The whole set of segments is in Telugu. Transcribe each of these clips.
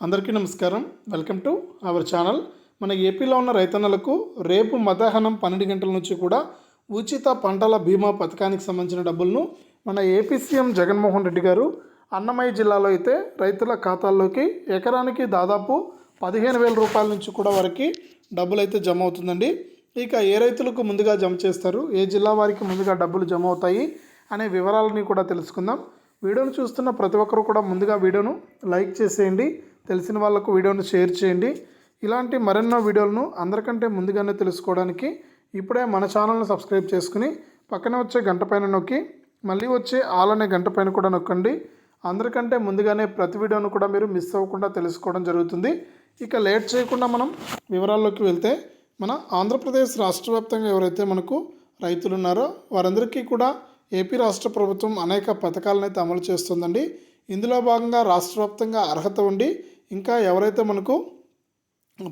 అందరికీ నమస్కారం. Welcome to our channel. మన ఏపీలో ఉన్న రైతన్నలకు రేపు మధ్యాహ్నం పన్నెండు గంటల నుంచి కూడా ఉచిత పంటల బీమా పథకానికి సంబంధించిన డబ్బులను మన ఏపీ సీఎం జగన్మోహన్ రెడ్డి గారు అన్నమయ్య జిల్లాలో అయితే రైతుల ఖాతాల్లోకి ఎకరానికి దాదాపు పదిహేను వేల రూపాయల నుంచి కూడా వరకు డబ్బులు అయితే జమ అవుతుందండి. ఇక ఏ రైతులకు ముందుగా జమ చేస్తారు? ఏ జిల్లా వారికి ముందుగా డబ్బులు జమ అవుతాయి? అనే వివరాలని కూడా తెలుసుకుందాం. వీడియోను చూస్తున్న ప్రతి ఒక్కరు కూడా ముందుగా వీడియోను లైక్ చేసేయండి. తెలిసిన వాళ్ళకు వీడియోను షేర్ చేయండి. ఇలాంటి మరెన్నో వీడియోలను అందరికంటే ముందుగానే తెలుసుకోవడానికి ఇప్పుడే మన ఛానల్ను సబ్స్క్రైబ్ చేసుకుని పక్కనే వచ్చే గంట పైన నొక్కి మళ్ళీ వచ్చే ఆల్ అనే గంట పైన కూడా నొక్కండి. అందరికంటే ముందుగానే ప్రతి వీడియోను కూడా మీరు మిస్ అవ్వకుండా తెలుసుకోవడం జరుగుతుంది. ఇక లేట్ చేయకుండా మనం వివరాల్లోకి వెళ్తే మన ఆంధ్రప్రదేశ్ రాష్ట్ర వ్యాప్తంగా ఎవరైతే మనకు రైతులు ఉన్నారో వారందరికీ కూడా ఏపీ రాష్ట్ర ప్రభుత్వం అనేక పథకాలను అయితే అమలు చేస్తుందండి. ఇందులో భాగంగా రాష్ట్ర వ్యాప్తంగా అర్హత ఉండి ఇంకా ఎవరైతే మనకు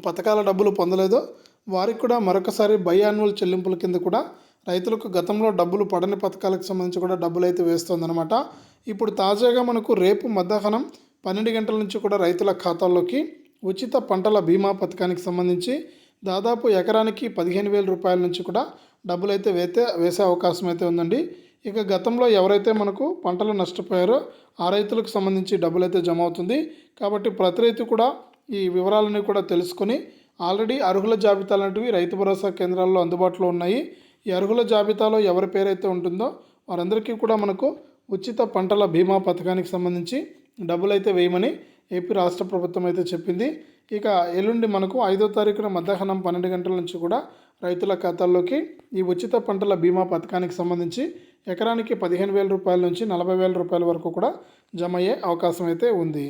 పథకాల డబ్బులు పొందలేదో వారికి కూడా మరొకసారి బై యాన్యువల్ చెల్లింపుల కింద కూడా రైతులకు గతంలో డబ్బులు పడని పథకాలకు సంబంధించి కూడా డబ్బులు అయితే వేస్తుందన్నమాట. ఇప్పుడు తాజాగా మనకు రేపు మధ్యాహ్నం పన్నెండు గంటల నుంచి కూడా రైతుల ఖాతాల్లోకి ఉచిత పంటల బీమా పథకానికి సంబంధించి దాదాపు ఎకరానికి పదిహేను వేల రూపాయల నుంచి కూడా డబ్బులు అయితే వేతే వేసే అవకాశం అయితే ఉందండి. ఇక గతంలో ఎవరైతే మనకు పంటలు నష్టపోయారో ఆ రైతులకు సంబంధించి డబ్బులు అయితే జమ అవుతుంది కాబట్టి ప్రతి రైతు కూడా ఈ వివరాలని కూడా తెలుసుకొని ఆల్రెడీ అర్హుల జాబితా లాంటివి రైతు భరోసా కేంద్రాల్లో అందుబాటులో ఉన్నాయి. ఈ అర్హుల జాబితాలో ఎవరి పేరైతే ఉంటుందో వారందరికీ కూడా మనకు ఉచిత పంటల బీమా పథకానికి సంబంధించి డబ్బులు అయితే వేయమని ఏపీ రాష్ట్ర ప్రభుత్వం అయితే చెప్పింది. ఇక ఎల్లుండి మనకు ఐదో తారీఖున మధ్యాహ్నం పన్నెండు గంటల నుంచి కూడా రైతుల ఖాతాల్లోకి ఈ ఉచిత పంటల బీమా పథకానికి సంబంధించి ఎకరానికి పదిహేను వేల రూపాయల నుంచి నలభై వేల రూపాయల వరకు కూడా జమ అయ్యే అవకాశం అయితే ఉంది.